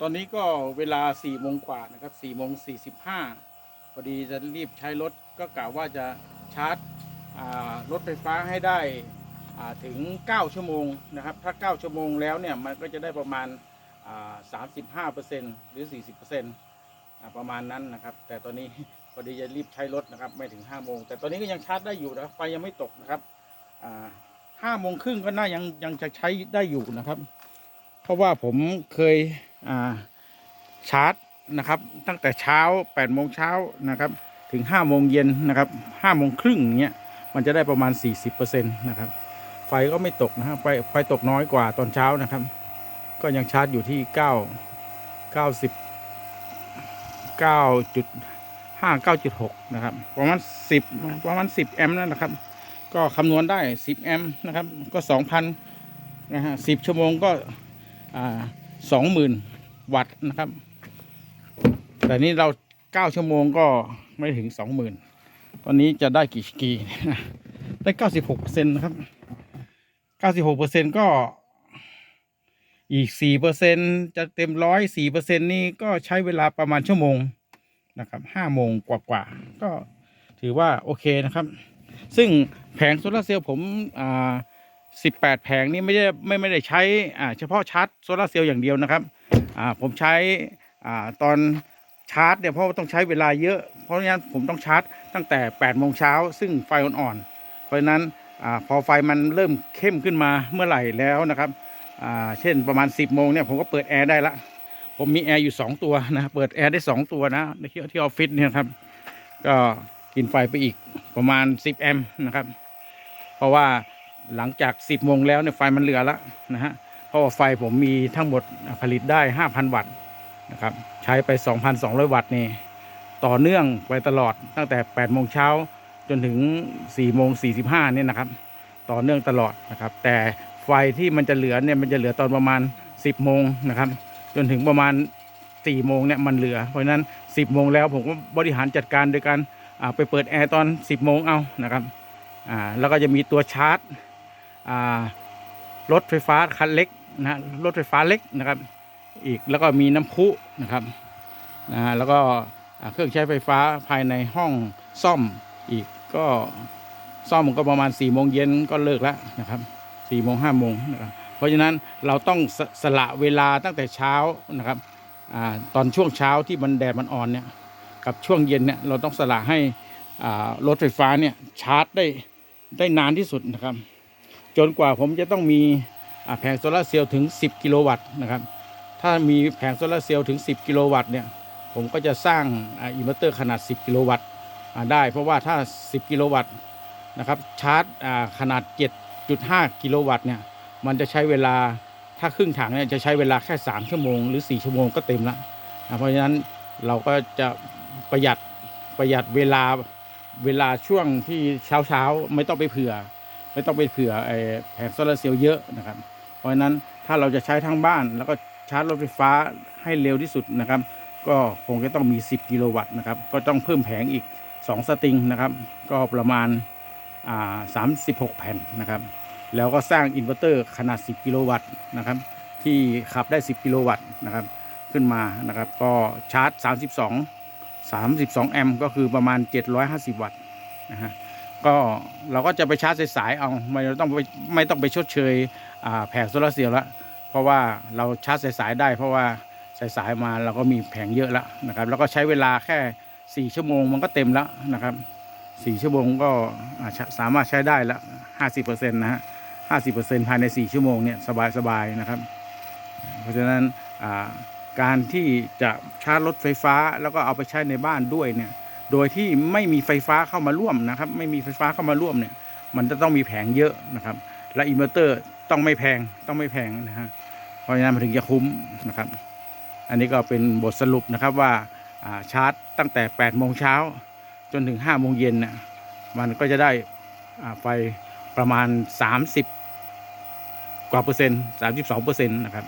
ตอนนี้ก็เวลา4โมงกว่านะครับ4โมง45พอดีจะรีบใช้รถก็กะว่าจะชาร์จรถไฟฟ้าให้ได้ถึง 9 ชั่วโมงนะครับ ถ้า 9 ชั่วโมงแล้วเนี่ยมันก็จะได้ประมาณอ่า35%หรือ 40%อ่าประมาณนั้นนะครับ แต่ตอนนี้พอดีจะรีบใช้รถนะครับไม่ถึง 5 โมง แต่ตอนนี้ก็ยังชาร์จได้อยู่นะครับไฟยังไม่ตกนะครับอ่าห้าโมงครึ่งก็น่ายังยังจะใช้ได้อยู่นะครับ เพราะว่าผมเคย ชาร์จนะครับ ตั้งแต่เช้า8โมงเช้านะครับ ถึง5โมงเย็นนะครับ5โมงครึ่งเนี้ยมันจะได้ประมาณ 40%นะครับ ไฟก็ไม่ตกนะครับไฟไฟตกน้อยกว่าตอนเช้านะครับ ก็ยังชาร์จอยู่ที่ 9 90 9.5 9.6 นะครับ ประมาณ 10 ประมาณ 10 แอมป์นั่นนะครับ ก็คำนวณได้ 10 แอมป์นะครับ ก็ 2,000นะฮะ10 ชั่วโมงก็ อ่าสองหมื่น วัตต์นะครับ แต่นี้เราเก้าชั่วโมงก็ไม่ถึงสองหมื่นตอนนี้จะได้กี่กีได้เก้าสิบหกเปอร์เซ็นต์นะครับเก้าสิบหกเปอร์เซ็นต์ก็อีกสี่เปอร์เซ็นจะเต็มร้อยสี่เปอร์เซ็นนี่ก็ใช้เวลาประมาณชั่วโมงนะครับห้าโมงกว่าๆก็ถือว่าโอเคนะครับ ซึ่งแผงโซลาร์เซลล์ผมอ่า18 แผงนี่ไม่ได้ไม่ไม่ได้ใช้อ่าเฉพาะชาร์จโซลาร์เซลล์อย่างเดียวนะครับ อ่าผมใช้อ่าตอนชาร์จเนี่ยเพราะว่าต้องใช้เวลาเยอะ เพราะฉะนั้นผมต้องชาร์จตั้งแต่8โมงเช้าซึ่งไฟอ่อนๆเพราะฉะนั้นอาพอไฟมันเริ่มเข้มขึ้นมาเมื่อไหร่แล้วนะครับอ่าเช่นประมาณ 10โมงเนี่ยผมก็เปิดแอร์ได้ละผมมีแอร์อยู่ 2 ตัวนะเปิดแอร์ได้ 2 ตัวนะในที่ที่ออฟฟิศเนี่ยครับก็กินไฟไปอีกประมาณ 10 แอมป์นะครับ เพราะว่าหลังจาก 10โมงแล้วเนี่ยไฟมันเหลือล้วนะฮะ ราะว่าไฟผมมีทั้งหมดผลิตได้ 5,000 วัตต์นะครับ ใช้ไป 2,200 วัตต์นี่ต่อเนื่องไปตลอดตั้งแต่ 8 โมงเช้าจนถึง 4 โมง 45 เนี่ยนะครับ ต่อเนื่องตลอดนะครับ แต่ไฟที่มันจะเหลือเนี่ยมันจะเหลือตอนประมาณ 10 โมงนะครับ จนถึงประมาณ 4 โมงเนี่ยมันเหลือ เพราะนั้น 10 โมงแล้วผมก็บริหารจัดการโดยการไปเปิดแอร์ตอน 10 โมงเอานะครับแล้วก็จะมีตัวชาร์จรถไฟฟ้าคันเล็ก นะรถไฟฟ้าเล็กนะครับ อีกแล้วก็มีน้ำพุนะครับนะฮะแล้วก็เครื่องใช้ไฟฟ้าภายในห้องซ่อมอีกก็ซ่อมก็ประมาณ4ี่โมงเย็นก็เลิกแล้วนะครับสี่โมงห้าโมงนะครับเพราะฉะนั้นเราต้องสสละเวลาตั้งแต่เช้านะครับอตอนช่วงเช้าที่มันแดดมันอ่อนเนี่ยกับช่วงเย็นเนี่ยเราต้องสละให้รถไฟฟ้าเนี่ยชาร์จได้ได้นานที่สุดนะครับ จนกว่าผมจะต้องมี แผงโซลาเซลล์ถึง 10 กิโลวัตต์นะครับ ถ้ามีแผงโซลาเซลล์ถึง 10 กิโลวัตต์เนี่ย ผมก็จะสร้างอินเวอร์เตอร์ขนาด 10 กิโลวัตต์ได้ เพราะว่าถ้า 10 กิโลวัตต์นะครับ ชาร์จขนาด 7.5 กิโลวัตต์เนี่ย มันจะใช้เวลา ถ้าครึ่งถังเนี่ยจะใช้เวลาแค่ 3 ชั่วโมงหรือ 4 ชั่วโมงก็เต็มล้วอ่าเพราะฉะนั้นเราก็จะประหยัดประหยัดเวลาเวลาช่วงที่เช้าเช้าไม่ต้องไปเผื่อ ไม่ต้องไปเผื่อแผงโซลาเซลล์เยอะนะครับ ราะฉะนั้นถ้าเราจะใช้ทั้งบ้าน แล้วก็ชาร์จรถไฟฟ้าให้เร็วที่สุดนะครับ ก็คงจะต้องมี 10 กิโลวัตต์นะครับ ก็ต้องเพิ่มแผงอีก 2 สตริงนะครับ ก็ประมาณา36แผ่นนะครับ แล้วก็สร้างอินเวอร์เตอร์ขนาด 10 กิโลวัตต์นะครับ ที่ขับได้ 10 กิโลวัตต์นะครับ ขึ้นมานะครับ ก็ชาร์จ 32 32 แอมป์ก็คือประมาณ 750 วัตต์นะฮะ ก็เราก็จะไปชาร์จสายๆเอาไม่ต้องไปไม่ต้องไปชดเชยแผงโซลาร์เซลล์ละเพราะว่าเราชาร์จสายๆได้ เพราะว่าสายๆมาเราก็มีแผงเยอะแล้วนะครับ แล้วก็ใช้เวลาแค่ 4 ชั่วโมงมันก็เต็มแล้วนะครับ4ชั่วโมงก็สามารถใช้ได้ละ50%นะฮะ50%ภายใน 4 ชั่วโมงเนี่ยสบายๆนะครับ เพราะฉะนั้นการที่จะชาร์จรถไฟฟ้าแล้วก็เอาไปใช้ในบ้านด้วยเนี่ย โดยที่ไม่มีไฟฟ้าเข้ามาร่วมนะครับ ไม่มีไฟฟ้าเข้ามาร่วมเนี่ย มันจะต้องมีแผงเยอะนะครับ และอินเวอร์เตอร์ต้องไม่แพงต้องไม่แพงนะฮะเพราะฉะนั้นมันถึงจะคุ้มนะครับ อันนี้ก็เป็นบทสรุปนะครับว่าชาร์จตั้งแต่8โมงเช้าจนถึง5โมงเย็นนี่ยมันก็จะได้ไฟประมาณ 30 กว่าเปอร์เซ็นต์32เปอร์เซ็นต์นะครับ